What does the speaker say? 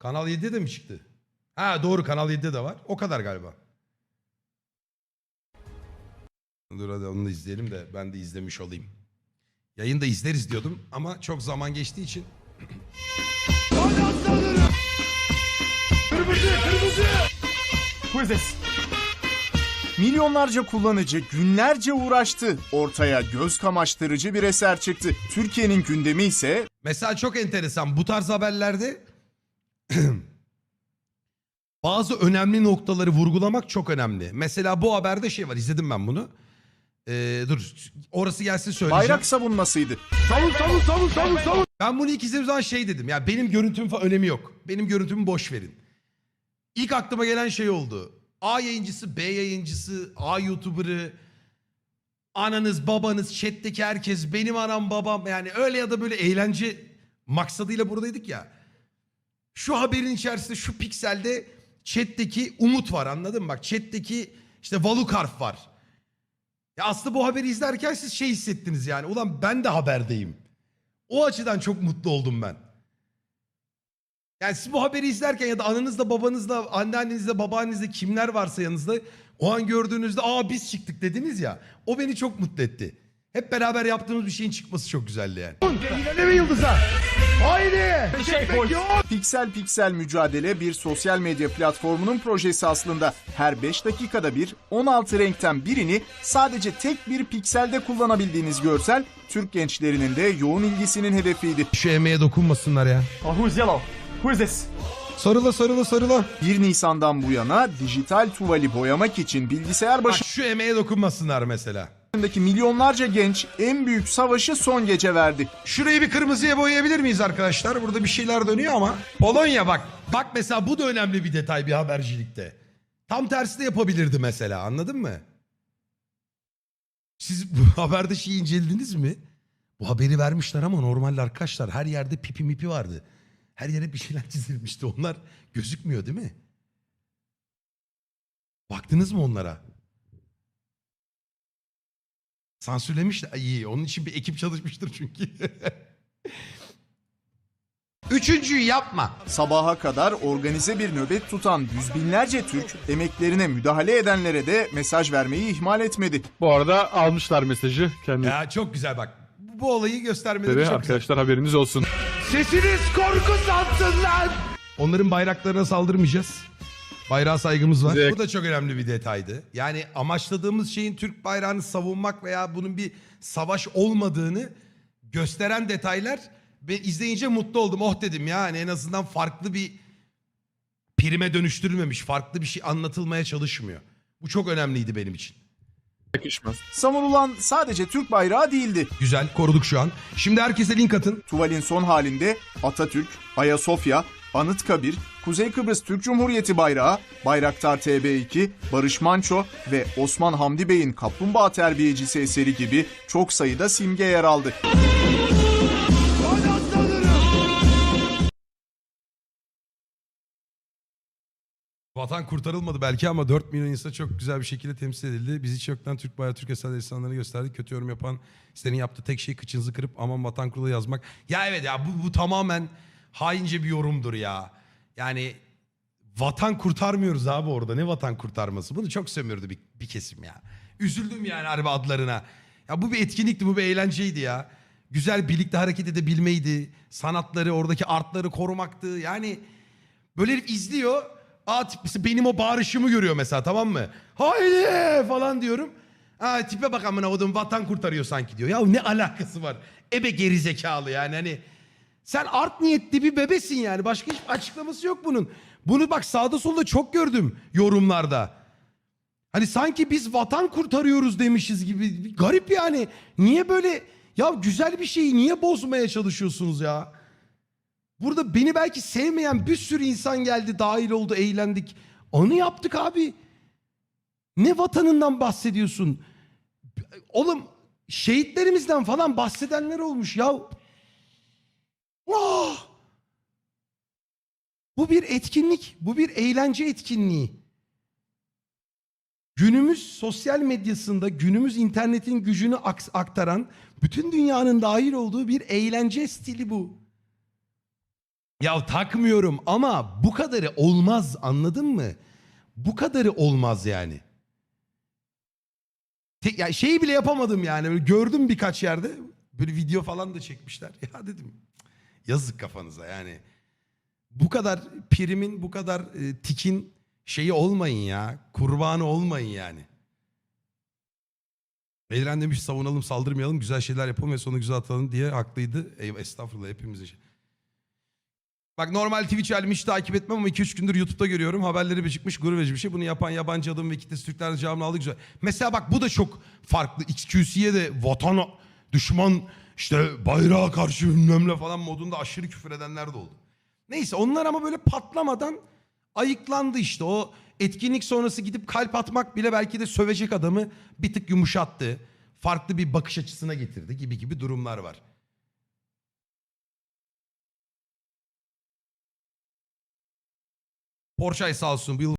Kanal 7'de de mi çıktı? Ha doğru Kanal 7'de de var. O kadar galiba. Dur hadi onu da izleyelim de ben de izlemiş olayım. Yayında izleriz diyordum ama çok zaman geçtiği için. Milyonlarca kullanıcı günlerce uğraştı. Ortaya göz kamaştırıcı bir eser çıktı. Türkiye'nin gündemi ise Mesela çok enteresan bu tarz haberlerde bazı önemli noktaları vurgulamak çok önemli. Mesela bu haberde şey var izledim ben bunu. Ee, dur orası gelsin söyleyeceğim. bayrak savunmasıydı. Ben bunu ilk izlediğim zaman şey dedim. Ya benim görüntüm falan önemi yok. Benim görüntümü boş verin. İlk aklıma gelen şey oldu. A yayıncısı, B yayıncısı, A YouTuber'ı, ananız, babanız, chat'teki herkes, benim anam, babam yani öyle ya da böyle eğlence maksadıyla buradaydık ya. Şu haberin içerisinde şu pikselde chat'teki Umut var anladın mı? Bak chat'teki işte Valukarf var. Ya aslında bu haberi izlerken siz şey hissettiniz yani. Ulan ben de haberdeyim. O açıdan çok mutlu oldum ben. Yani siz bu haberi izlerken ya da ananızla babanızla anneannenizle babaannenizle kimler varsa yanınızda o an gördüğünüzde aa biz çıktık dediniz ya. O beni çok mutlu etti. Hep beraber yaptığımız bir şeyin çıkması çok güzeldi yani. Piksel piksel mücadele bir sosyal medya platformunun projesi aslında. Her 5 dakikada bir 16 renkten birini sadece tek bir pikselde kullanabildiğiniz görsel Türk gençlerinin de yoğun ilgisinin hedefiydi. Şu emeğe dokunmasınlar ya. Oh, who is yellow? Who is this? Sarıla sarıla sarıla. 1 Nisan'dan bu yana dijital tuvali boyamak için bilgisayar Bak şu emeğe dokunmasınlar mesela. Başındaki milyonlarca genç en büyük savaşı son gece verdi. Şurayı bir kırmızıya boyayabilir miyiz arkadaşlar? Burada bir şeyler dönüyor ama. Polonya bak. Bak mesela bu da önemli bir detay bir habercilikte. Tam tersi de yapabilirdi mesela anladın mı? Siz bu haberde şeyi incelediniz mi? Bu haberi vermişler ama normalde arkadaşlar her yerde pipi mipi vardı. Her yere bir şeyler çizilmişti. Onlar gözükmüyor değil mi? Baktınız mı onlara? Sansürlemişler. İyi. Onun için bir ekip çalışmıştır çünkü. Üçüncüyü yapma. Sabaha kadar organize bir nöbet tutan yüz binlerce Türk emeklerine müdahale edenlere de mesaj vermeyi ihmal etmedi. Bu arada almışlar mesajı kendileri. Ya çok güzel bak. Bu, bu olayı göstermeleri çok güzel. Arkadaşlar haberiniz olsun. Sesiniz korku sansın lan. Onların bayraklarına saldırmayacağız. Bayrağa saygımız var. Direkt- Bu da çok önemli bir detaydı. Yani amaçladığımız şeyin Türk bayrağını savunmak veya bunun bir savaş olmadığını gösteren detaylar ve izleyince mutlu oldum. Oh dedim ya hani en azından farklı bir prime dönüştürülmemiş. Farklı bir şey anlatılmaya çalışmıyor. Bu çok önemliydi benim için. Yakışmaz. Savunulan sadece Türk bayrağı değildi. Güzel koruduk şu an. Şimdi herkese link atın. Tuvalin son halinde Atatürk, Ayasofya, Anıtkabir, Kuzey Kıbrıs Türk Cumhuriyeti bayrağı, Bayraktar TB2, Barış Manço ve Osman Hamdi Bey'in Kaplumbağa Terbiyecisi eseri gibi çok sayıda simge yer aldı. Vatan kurtarılmadı belki ama 4 milyon insan çok güzel bir şekilde temsil edildi. Biz hiç yoktan Türk bayağı Türk eserleri insanları gösterdik. Kötü yorum yapan senin yaptığı tek şey kıçınızı kırıp aman vatan kurulu yazmak. Ya evet ya bu, bu tamamen haince bir yorumdur ya. Yani vatan kurtarmıyoruz abi orada. Ne vatan kurtarması? Bunu çok sömürdü bir, bir kesim ya. Üzüldüm yani harbi adlarına. Ya bu bir etkinlikti, bu bir eğlenceydi ya. Güzel birlikte hareket edebilmeydi. Sanatları, oradaki artları korumaktı. Yani Böyle izliyor. Aa tip, mesela benim o bağırışımı görüyor mesela tamam mı? Haydi falan diyorum. Aa tipe bak amına kodum vatan kurtarıyor sanki diyor. Ya ne alakası var? Ebe gerizekalı yani hani. Sen art niyetli bir bebesin yani. Başka hiçbir açıklaması yok bunun. Bunu bak sağda solda çok gördüm yorumlarda. Hani sanki biz vatan kurtarıyoruz demişiz gibi. Garip yani. Niye böyle ya güzel bir şeyi niye bozmaya çalışıyorsunuz ya? Burada beni belki sevmeyen bir sürü insan geldi, dahil oldu, eğlendik. Onu yaptık abi. Ne vatanından bahsediyorsun? Oğlum şehitlerimizden falan bahsedenler olmuş ya. Ah! Bu bir etkinlik, bu bir eğlence etkinliği. Günümüz sosyal medyasında, günümüz internetin gücünü aktaran, bütün dünyanın dahil olduğu bir eğlence stili bu. Ya takmıyorum ama bu kadarı olmaz anladın mı? Bu kadarı olmaz yani. Tek, ya şeyi bile yapamadım yani. Böyle gördüm birkaç yerde. Böyle video falan da çekmişler. Ya dedim yazık kafanıza yani. Bu kadar primin, bu kadar e, tikin şeyi olmayın ya. Kurbanı olmayın yani. Beyren demiş savunalım saldırmayalım güzel şeyler yapalım ve sonu güzel atalım diye haklıydı. Eyvah estağfurullah hepimiz için. Bak normal Twitch halimi hiç takip etmem ama 2-3 gündür YouTube'da görüyorum. Haberleri bir çıkmış gurur verici bir şey. Bunu yapan yabancı adam ve kitlesi Türkler cevabını aldı güzel. Mesela bak bu da çok farklı. XQC'ye de vatan düşman işte bayrağa karşı bilmem ne falan modunda aşırı küfür edenler de oldu. Neyse onlar ama böyle patlamadan ayıklandı işte. O etkinlik sonrası gidip kalp atmak bile belki de sövecek adamı bir tık yumuşattı. Farklı bir bakış açısına getirdi gibi gibi durumlar var. Porsche sağ olsun bu yıl